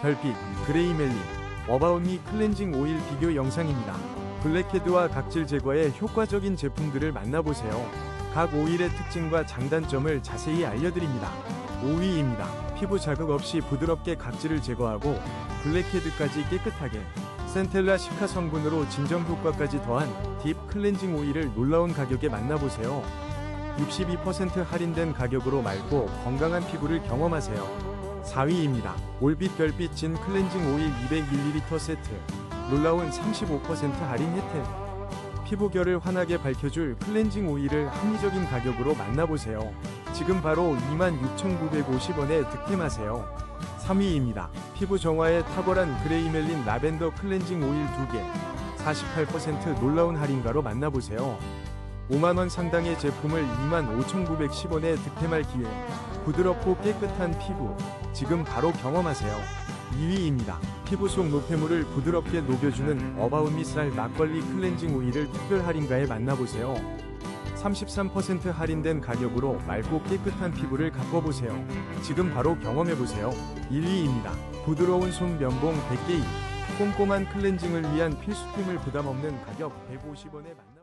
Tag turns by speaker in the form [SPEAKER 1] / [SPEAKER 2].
[SPEAKER 1] 결핍, 그레이 멜린, 어바웃미 클렌징 오일 비교 영상입니다. 블랙헤드와 각질 제거에 효과적인 제품들을 만나보세요. 각 오일의 특징과 장단점을 자세히 알려드립니다. 5위입니다. 피부 자극 없이 부드럽게 각질을 제거하고 블랙헤드까지 깨끗하게 센텔라 시카 성분으로 진정 효과까지 더한 딥 클렌징 오일을 놀라운 가격에 만나보세요. 62% 할인된 가격으로 맑고 건강한 피부를 경험하세요. 4위입니다. 올빛 별빛 진 클렌징 오일 200ml 세트. 놀라운 35% 할인 혜택. 피부결을 환하게 밝혀줄 클렌징 오일을 합리적인 가격으로 만나보세요. 지금 바로 26,950원에 득템하세요. 3위입니다. 피부 정화에 탁월한 그레이 멜린 라벤더 클렌징 오일 2개. 48% 놀라운 할인가로 만나보세요. 5만원 상당의 제품을 25,910원에 득템할 기회. 부드럽고 깨끗한 피부. 지금 바로 경험하세요. 2위입니다. 피부 속 노폐물을 부드럽게 녹여주는 어바웃 미살 막걸리 클렌징 오일을 특별 할인가에 만나보세요. 33% 할인된 가격으로 맑고 깨끗한 피부를 가꿔보세요. 지금 바로 경험해보세요. 1위입니다. 부드러운 손 면봉 100개이 꼼꼼한 클렌징을 위한 필수템을 부담 없는 가격 150원에 만나